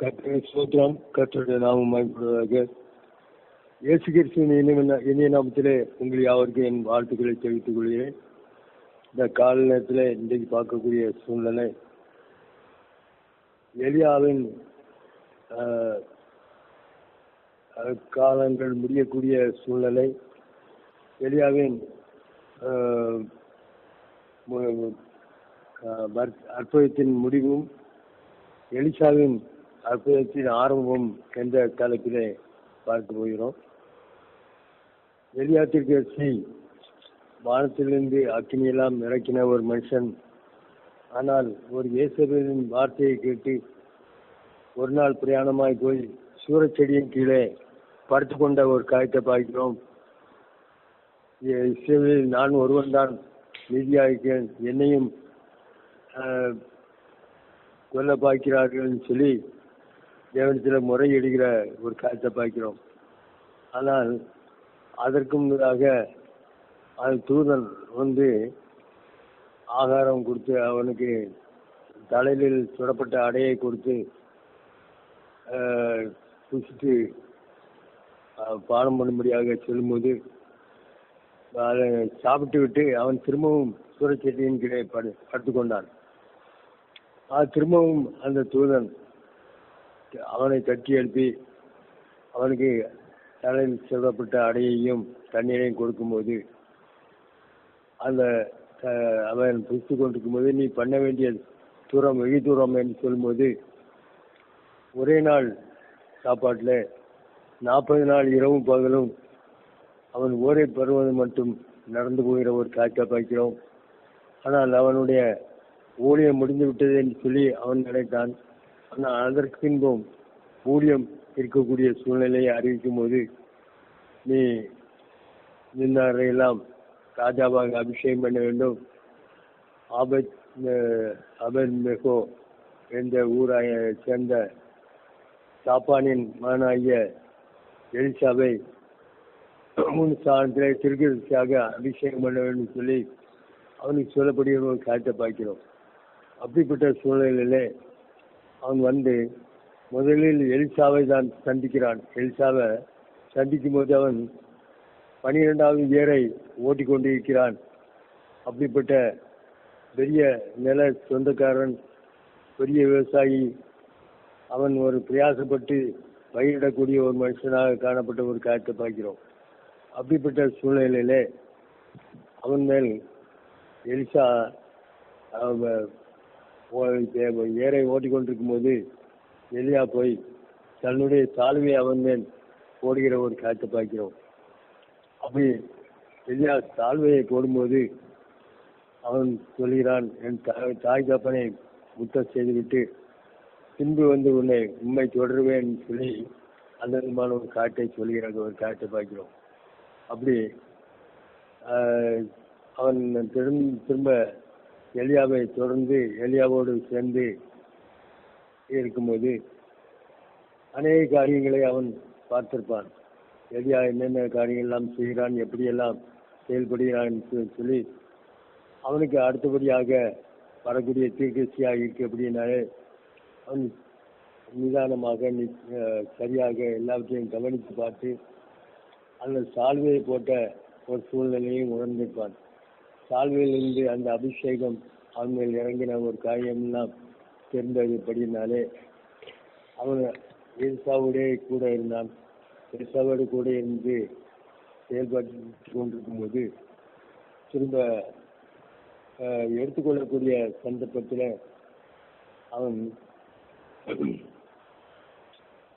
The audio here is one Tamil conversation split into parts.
கர்த்தருடைய சோத்திரம் கர்த்தருடைய நாமம் மயப்படுவதாக இயேசு கிறிஸ்துவின் இனிய இனிய நாமத்திலே உங்கள் யாவருக்கும் என் வாழ்த்துக்களை தெரிவித்துக் கொள்கிறேன். இந்த கால நேரத்தில் இன்றைக்கு பார்க்கக்கூடிய சூழ்நிலை எலியாவின் காலங்கள் முடியக்கூடிய சூழ்நிலை எலியாவின் அற்புதத்தின் முடிவும் எலிசாவின் அற்புதத்தின் ஆரம்பம் என்ற தலைப்பிலே பார்க்க போகிறோம். எலியாத்திற்கு வானத்திலிருந்து அக்கினியெல்லாம் இறக்கின ஒரு மனுஷன். ஆனால் ஒரு இயேசுவின் வார்த்தையை கேட்டு ஒரு நாள் பிரயாணமாய் போய் சூரச்செடியின் கீழே படுத்துக்கொண்ட ஒரு காயத்தை பார்க்கிறோம். இ- நான் ஒருவன் தான் நீதியாகிறேன் என்னையும் கொல்ல பார்க்கிறார்கள் சொல்லி தேவனத்தில் முறையிடுகிற ஒரு காலத்தை பார்க்கிறோம். ஆனால் அதற்கு முன்னதாக அது தூதன் வந்து ஆகாரம் கொடுத்து அவனுக்கு தலையில் சுடப்பட்ட அடையை கொடுத்து ஆஹ், புசித்து பானம் பண்ணும்படியாக சொல்லும்போது அதை சாப்பிட்டு விட்டு அவன் திரும்பவும் சூரச்செட்டியின் கீழே படு படுத்துக்கொண்டான். அது திரும்பவும் அந்த தூதன் அவனை தட்டி எழுப்பி அவனுக்கு தலையில் சொல்லப்பட்ட அடையையும் தண்ணீரையும் கொடுக்கும்போது அந்த அவன் அவன் புசித்து கொண்டிருக்கும்போது நீ பண்ண வேண்டிய தூரம் வெகு தூரம் என்று சொல்லும்போது ஒரே நாள் சாப்பாட்டில் நாற்பது நாள் இரவும் பகலும் அவன் ஓரை பருவது மட்டும் நடந்து போகிற ஒரு காட்சியை பார்க்கிறோம். ஆனால் அவனுடைய ஊழியம் முடிந்து விட்டது என்று சொல்லி அவன் நினைத்தான். அதற்கு பின்பும் ஊழியம் இருக்கக்கூடிய சூழ்நிலையை அறிவிக்கும் போது நீ நின்றாரையெல்லாம் ராஜாவாக அபிஷேகம் பண்ண வேண்டும். ஆபத் அபத் மெகோ என்ற ஊராய சேர்ந்த ஜாப்பானின் மகனாகிய எலிசாவை மூணு ஸ்தானத்திலே திருக்கதர்சியாக அபிஷேகம் பண்ண வேண்டும் சொல்லி அவனுக்கு சொல்லப்படுகிற ஒரு காட்டை பார்க்கிறோம். அப்படிப்பட்ட சூழ்நிலையிலே அவன் வந்து முதலில் எலிசாவை தான் சந்திக்கிறான். எலிசாவை சந்திக்கும் போது அவன் பனிரெண்டாவது ஏரை ஓட்டிக் கொண்டிருக்கிறான். அப்படிப்பட்ட பெரிய நில சொந்தக்காரன் பெரிய விவசாயி அவன் ஒரு பிரயாசப்பட்டு பயிரிடக்கூடிய ஒரு மனுஷனாக காணப்பட்ட ஒரு காரியத்தை பார்க்கிறோம். அப்படிப்பட்ட சூழ்நிலையிலே அவன் மேல் எலிசா ஏரை ஓட்டிக்கொண்டிருக்கும் போது எளியா போய் தன்னுடைய சால்வையை அவன் மேல் போடுகிற ஒரு காட்சி பார்க்கிறோம். அப்படி எளியா சால்வையை போடும்போது அவன் சொல்கிறான் என் தாய் தாய் தப்பனை முத்தம் செய்துவிட்டு பின்பு வந்து உன்னை உண்மை தொடருவேன் சொல்லி அந்த விதமான ஒரு காட்டை சொல்கிறாங்க ஒரு காட்டை பார்க்கிறோம். அப்படி அவன் திரும்ப திரும்ப எலியாவை தொடர்ந்து எலியாவோடு சேர்ந்து இருக்கும்போது அநேக காரியங்களை அவன் பார்த்திருப்பான். எலியா என்னென்ன காரியங்கள் எல்லாம் செய்கிறான் எப்படியெல்லாம் செயல்படுகிறான் சொல்லி அவனுக்கு அடுத்தபடியாக வரக்கூடிய தீர்க்கசியாக இருக்கு அப்படின்னாலே அவன் நிதானமாக சரியாக எல்லாவற்றையும் கவனித்து பார்த்து அந்த சால்வையை போட்ட ஒரு சூழ்நிலையும் உணர்ந்திருப்பான். சால்வையிலிருந்து அந்த அபிஷேகம் அவன் மேல் இறங்கின ஒரு காரியமெல்லாம் தெரிந்ததுபடினாலே அவன் ஏசாவோடே கூட இருந்தான். ஏசாவோடு கூட இருந்து செயல்பட்டு கொண்டிருக்கும் போது திரும்ப எடுத்துக்கொள்ளக்கூடிய சந்தர்ப்பத்தில் அவன்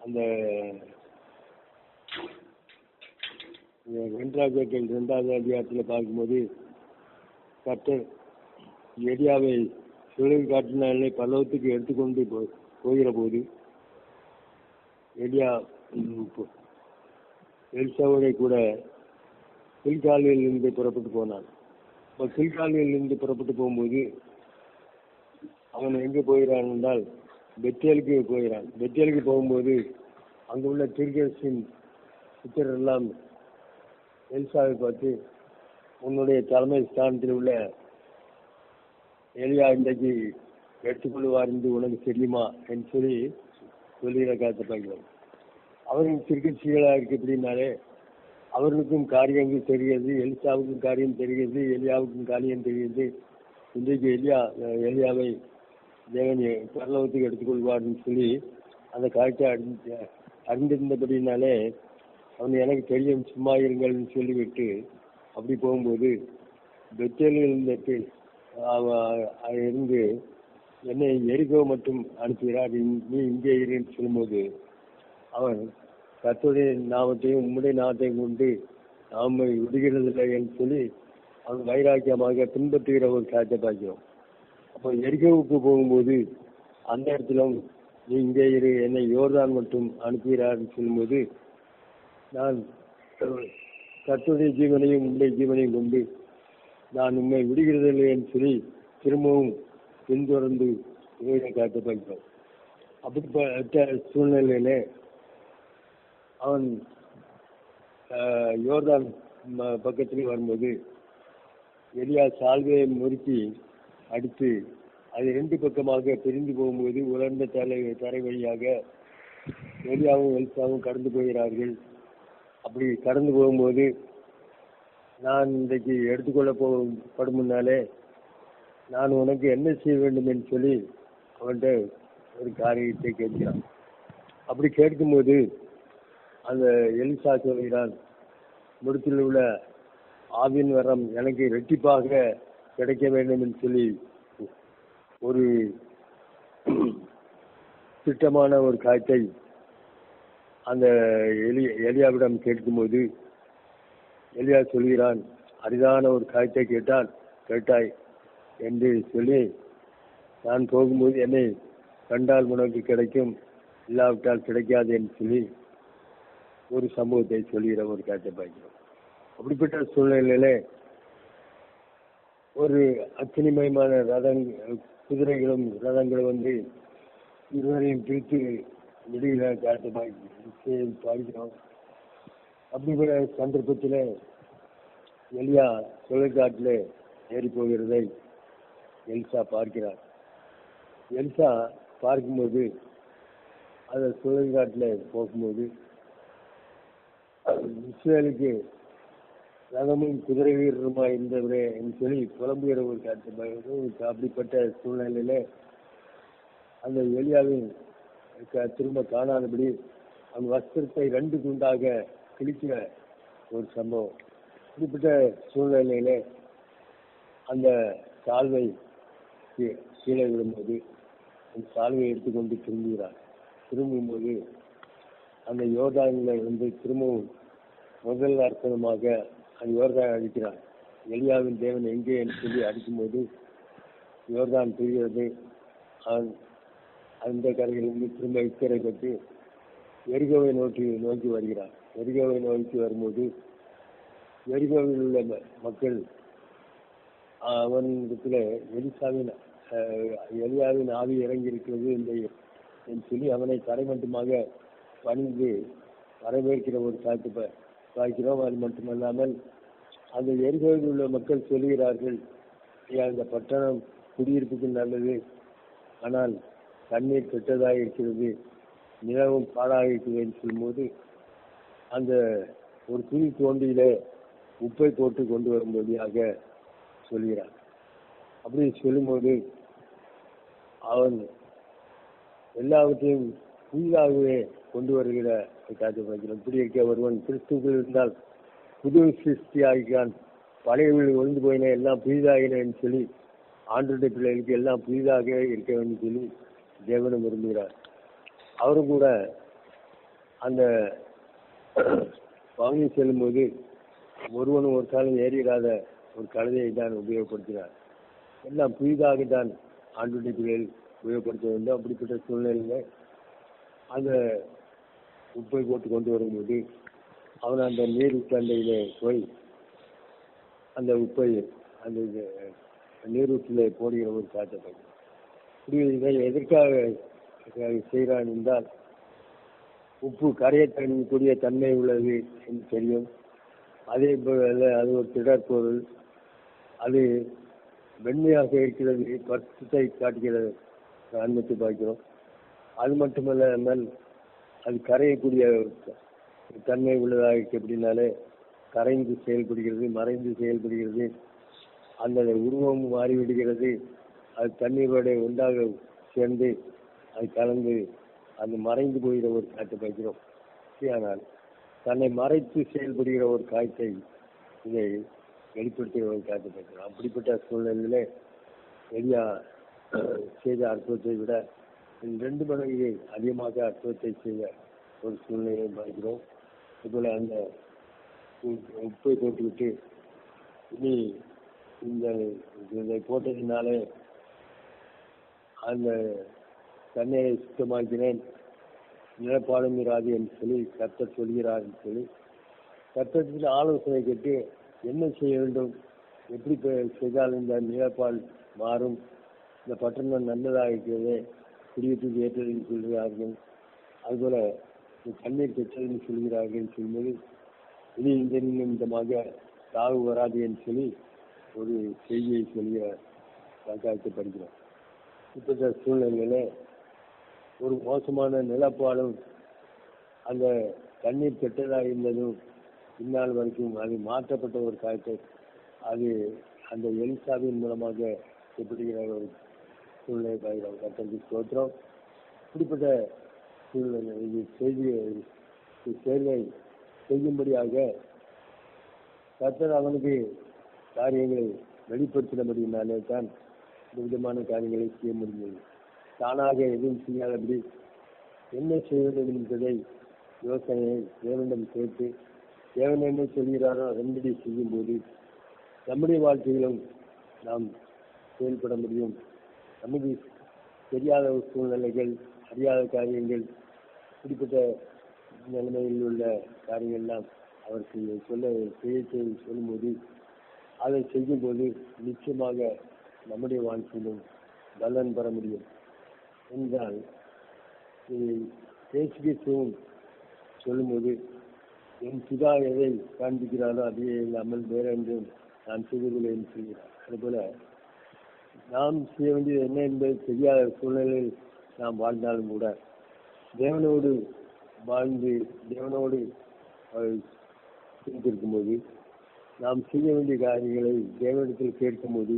அந்த வெண்ராஜர்கள் இரண்டாவது அதிகாரத்தில் பார்க்கும்போது கர்த்தர் ஏரியாவை சுழல் காட்டினாலே பல்லவத்துக்கு எடுத்துக்கொண்டு போ- போகிற போது எலியா எலிசாவோட கூட சில்காலியிலிருந்து புறப்பட்டு போனான். இப்போ கில்காலில் புறப்பட்டு போகும்போது அவன் எங்கே போகிறான் என்றால் பெத்தேலுக்கு போகிறான். பெத்தேலுக்கு போகும்போது அங்கே உள்ள திருகேசின் சித்தர் எல்லாம் எலிசாவை பார்த்து உன்னுடைய தலைமை ஸ்தானத்தில் உள்ள எளியா இன்றைக்கு எடுத்துக்கொள்வார் என்று உனக்கு தெரியுமா என்று சொல்லி சொல்லுகிற காலத்தை பார்க்கிறோம். அவர்கள் திருக்கட்சிகளாக இருக்கு அப்படின்னாலே அவர்களுக்கும் காரியங்கள் தெரிகிறது எலிசாவுக்கும் காரியம் தெரிகிறது எலியாவுக்கும் காரியம் தெரிகிறது. இன்றைக்கு எலியா எலியாவை தேவன் பரலோகத்துக்கு எடுத்துக்கொள்வார்னு சொல்லி அந்த காட்சியை அறிந்து அறிந்திருந்தபடினாலே அவன் எனக்கு தெரியும் சும்மா இருங்கள்னு சொல்லிவிட்டு அப்படி போகும்போது பெத்தேலில் இருந்துட்டு அவ- இருந்து என்னை எரிகோ மட்டும் அனுப்புகிறார் நீ- நீ இங்கே இருன்னு சொல்லும்போது அவன் கத்துடைய நாமத்தையும் உம்முடைய நாமத்தையும் கொண்டு நாம விடுகிறதில்லை என்று சொல்லி அவன் வைராக்கியமாக பின்பற்றுகிற ஒரு காட்சை பார்க்கிறோம். அப்போ எரிகோவுக்கு போகும்போது அந்த இடத்திலும் நீ இங்கே இரு என்னை யோர்தான் மட்டும் அனுப்புகிறார்னு சொல்லும்போது நான் கத்துடைய ஜீவனையும் உண்மை ஜீவனையும் கொண்டு நான் உண்மை விடுகிறதில்லை என்று சொல்லி திரும்பவும் பின்தொடர்ந்து உயிரை காட்ட பார்க்கிறோம் அப்படிப்பட்ட சூழ்நிலையிலே அவன் யோர்தான் ம- பக்கத்தில் வரும்போது எலியா சால்வையை முறுக்கி அடித்து அது ரெண்டு பக்கமாக பிரிந்து போகும்போது உலர்ந்த தலை தரை வழியாக எலியாவும் எல்சாவும் கடந்து போகிறார்கள். அப்படி கடந்து போகும்போது நான் இன்றைக்கு எடுத்துக்கொள்ள போகப்படும் முன்னாலே நான் உனக்கு என்ன செய்ய வேண்டும் என்று சொல்லி அவன்கிட்ட ஒரு காரியத்தை கேட்கிறான். அப்படி கேட்கும்போது அந்த எலிசா சொல்கிறான் முடித்தில் உள்ள ஆவின் வரம் எனக்கு ரெட்டிப்பாக கிடைக்க வேண்டும் என்று சொல்லி ஒரு திட்டமான ஒரு காய்ச்சை அந்த எலி எலியாவிடம் கேட்கும்போது எலியா சொல்கிறான் அரிதான ஒரு காய்ச்சை கேட்டால் கேட்டாய் என்று சொல்லி நான் போகும்போது என்னை கண்டால் உனக்கு கிடைக்கும் இல்லாவிட்டால் கிடைக்காது என்று சொல்லி ஒரு சம்பவத்தை சொல்கிற ஒரு காட்சை பார்க்கிறோம். அப்படிப்பட்ட சூழ்நிலையில ஒரு அச்சனிமயமான ரதங் குதிரைகளும் ரதங்களும் வந்து இருவரையும் பிரித்து வெளியில காட்டமாக பார்க்க- பார்க்கிறோம் அப்படிப்பட்ட சந்தர்ப்பத்தில் எளியா தொழிற்காட்டில் ஏறி போகிறதை எல்சா பார்க்கிறார். எல்சா பார்க்கும்போது அந்த சுழல்காட்டில் போகும்போது இஸ்ரேலுக்கு ரகமும் குதிரை வீரருமா இருந்தவரே என்று சொல்லி புலம்புகிற ஒரு காட்சி அப்படிப்பட்ட சூழ்நிலையில அந்த எலியாவின் திரும்ப காணாதபடி அந்த வஸ்திரத்தை ரெண்டு துண்டாக கிழிக்கிற ஒரு சம்பவம். இப்படிப்பட்ட சூழ்நிலையில அந்த சால்வை கீ- கீழே விழும்போது அந்த சால்வை எடுத்துக்கொண்டு திரும்புகிறார். திரும்பும்போது அந்த யோர்தானில் வந்து திரும்பவும் முதல் அர்த்தமாக அந்த யோர்தான் அடிக்கிறான் எலியாவின் தேவன் எங்கே என்று சொல்லி அடிக்கும்போது யோர்தான் தெரிகிறது அவன் அந்த கரையிலிருந்து திரும்ப இக்கரை கட்டி எரிகோவை நோக்கி நோக்கி வருகிறான் எரிகோவை நோக்கி வரும்போது எரிகோவில் உள்ள மக்கள் அவனிடத்தில் எலிசாவின் எலியாவின் ஆவி இறங்கி இருக்கிறது என்று சொல்லி அவனை தரைமட்டமாக பணிந்து வரவேற்கிற ஒரு காட்சி பார்க்கிறோம். அது மட்டுமல்லாமல் அந்த எரிகோவில் உள்ள மக்கள் சொல்லுகிறார்கள் அந்த பட்டணம் குடியிருப்புக்கு நல்லது. ஆனால் தண்ணீர் கெட்டதாக இருக்கிறது நிலவும் பாழாக இருக்கிறது என்று சொல்லும்போது அந்த ஒரு துணி தோண்டியில உப்பை போட்டு கொண்டு வரும்படியாக சொல்கிறார். அப்படி சொல்லும்போது அவன் எல்லாவற்றையும் புதிதாகவே கொண்டு வருகிற ஒரு இப்படி இருக்க ஒருவன் கிறிஸ்துக்குள் இருந்தால் புது சிருஷ்டி ஆகிறான் பழையவில் ஒழிந்து போயின எல்லாம் புதிதாகின சொல்லி ஆண்டுடைய பிள்ளைகளுக்கு எல்லாம் புதிதாக இருக்க வேண்டும் சொல்லி தேவனும் விரும்புகிறார். அவரும் கூட அந்த வாங்கி செல்லும்போது ஒருவனும் ஒரு காலம் ஏறிடாத ஒரு கழுதையை தான் உபயோகப்படுத்தினார். எல்லாம் புதிதாக தான் ஆண்டுடைய பிள்ளைகள் உபயோகப்படுத்த வேண்டும். அப்படிப்பட்ட சூழ்நிலையில் அந்த உப்பை போட்டு கொண்டு வரும்போது அவன் அந்த நீர் தண்டையிலே போய் அந்த உப்பை அந்த இது, நீரூற்றிலே போடுகிற ஒரு காட்சை இதை எதற்காக செய்கிறான் என்றால் உப்பு கரையை தண்ணக்கூடிய தன்மை உள்ளது என்று தெரியும். அதே போல அது ஒரு திடற்பொருள் அது வெண்மையாக இருக்கிறது. பருத்தத்தை காட்டுகிறது. அன்பத்தை பார்க்கிறோம். அது மட்டுமல்லாமல் அது கரையக்கூடிய தன்மை உள்ளதாக இருக்கு அப்படின்னாலே கரைந்து செயல்படுகிறது மறைந்து செயல்படுகிறது. அந்த உருவம் மாறிவிடுகிறது. அது தண்ணீரோட ஒன்றாக சேர்ந்து அது கலந்து அது மறைந்து போகிற ஒரு காற்றை பார்க்கிறோம் ஆனால் தன்னை மறைத்து செயல்படுகிற ஒரு காய்ச்சை இதை வெளிப்படுத்துகிற ஒரு காற்றை பார்க்கிறோம் அப்படிப்பட்ட சூழ்நிலையிலே எளியா செய்த அற்புதத்தை விட ரெண்டு மடங்கு அதிகமாக அற்புதத்தை செய்த ஒரு சூழ்நிலையை பார்க்கிறோம். இதுபோல் அந்த உப்பை போட்டுவிட்டு இனி இந்த இதை போட்டதினாலே அந்த தண்ணீரை சுத்தமாக்கினேன். நிலப்பாடும் இராது என்று சொல்லி கர்த்தர் சொல்கிறார் என்று சொல்லி கர்த்தத்தில் ஆலோசனை கேட்டு என்ன செய்ய வேண்டும் எப்படி செய்தால் இந்த நிலப்பால் மாறும் இந்த பட்டணம் நல்லதாக இருக்கிறது குடியேற்றத்துக்கு ஏற்றது சொல்கிறார்கள். அதுபோல தண்ணீர் பெற்றதுன்னு சொல்கிறார்கள் சொல்லும்போது இனி இந்த நிமிடமாக தாழ்வு வராது என்று சொல்லி ஒரு செய்தியை சொல்லிய காக்காய்க்கப்படுகிறோம் இப்பட்ட சூழ்நிலையில ஒரு மோசமான நிலப்பாடும் அந்த தண்ணீர் கெட்டதாக இருந்ததும் இந்நாள் வரைக்கும் அது மாற்றப்பட்ட ஒரு காய்ச்சல் அது அந்த எலிசாவின் மூலமாக எப்படிங்கிற ஒரு சூழ்நிலை பார்க்கிறோம் கத்தருக்கு ஸ்தோத்திரம். இப்படிப்பட்ட சூழ்நிலை இது செய்தியை தேர்வை செய்யும்படியாக கத்தர் அவனுக்கு காரியங்களை வெளிப்படுத்தினபடினாலே தான் இந்த விதமான காரியங்களை செய்ய முடியும். தானாக எதுவும் செய்யாதபடி என்ன செய்ய வேண்டும் என்பதை யோசனையை தேவனிடம் கேட்டு தேவன் என்ன சொல்கிறாரோ அதன்படி செய்யும்போது நம்முடைய வாழ்க்கையிலும் நாம் செயல்பட முடியும். நமக்கு தெரியாத சூழ்நிலைகள் அறியாத காரியங்கள் இப்படிப்பட்ட நிலைமையில் உள்ள காரியங்கள்லாம் அவருக்கு சொல்ல செய்ய சொல்லும்போது அதை செய்யும்போது நிச்சயமாக நம்முடைய வாழ்க்கையிலும் பலன் பெற முடியும். என்றால் பேசுகிறதும் சொல்லும்போது என் பிதா எதை காண்பிக்கிறாரோ அதையே இல்லாமல் வேற என்றும் நான் செய்வதில்லை என்று சொல்கிறார். அதுபோல நாம் செய்ய வேண்டியது என்ன என்பது தெரியாத சூழ்நிலையில் நாம் வாழ்ந்தாலும் கூட தேவனோடு வாழ்ந்து தேவனோடு போது நாம் செய்ய வேண்டிய காரியங்களை தேவனிடத்தில் கேட்கும்போது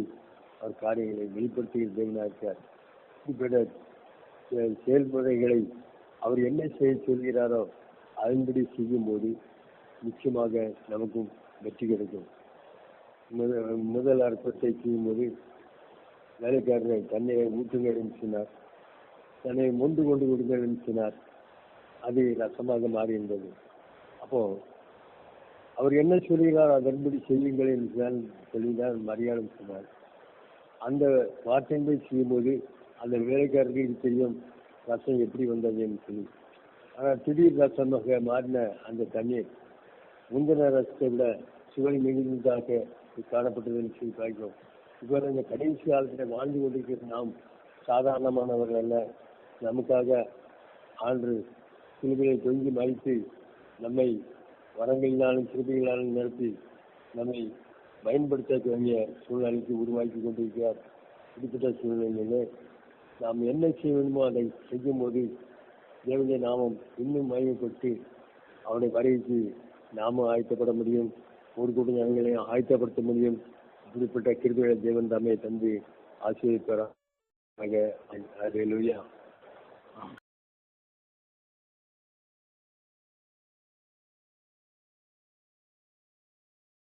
அவர் காரியங்களை வெளிப்படுத்துகிற தேவனாக இருக்கார். இப்படிப்பட்ட செயல்முறைகளை அவர் என்ன செய்ய சொல்கிறாரோ அதன்படி செய்யும்போது நிச்சயமாக நமக்கும் வெற்றி கிடைக்கும். முதல் அர்த்தத்தை செய்யும்போது வேலைக்காரரை தண்ணீரை ஊற்றுங்கள் என்று தன்னை மொண்டு கொண்டு விடுங்கள் நினைச்சினார். அது ரசமாக மாறி இருந்தது. அப்போ அவர் என்ன சொல்கிறார் அதன்படி செய்யுங்கள் என்று சொல்லிதான் மரியாதை சொன்னார். அந்த மாற்றங்கள் செய்யும்போது அந்த வேலைக்காரர்களுக்கு தெரியும் ரசம் எப்படி வந்தது என்று சொல்லி. ஆனால் திடீர் ரசமாக மாறின அந்த தண்ணீர் முந்தின ரசத்தை விட சுவை மிகுந்ததாக காணப்பட்டது என்று சொல்லி பார்க்கிறோம். இப்போ இந்த கடைசி காலத்தில் வாழ்ந்து கொண்டிருக்கிற நாம் சாதாரணமானவர்கள் அல்ல. நமக்காக ஆண்டு சிலுவையை தொங்கி மறித்து நம்மை வரங்களினாலும் கிருபிகளாலும் நிறுத்தி நம்மை பயன்படுத்த வேண்டிய சூழ்நிலைக்கு உருவாக்கி கொண்டிருக்கிறார். குறிப்பிட்ட சூழ்நிலையிலே நாம் என்ன செய்ய வேண்டுமோ அதை செய்யும் போது தேவனுடைய நாமம் இன்னும் மையப்பட்டு அவனை வரைக்கு நாமும் ஆயத்தப்பட முடியும். ஒரு கூட்டம் ஜனங்களையும் ஆயத்தப்படுத்த முடியும். இப்படிப்பட்ட கிருபிகளை தேவன் தாமே தந்து ஆசீர்வதிப்பாராக. அது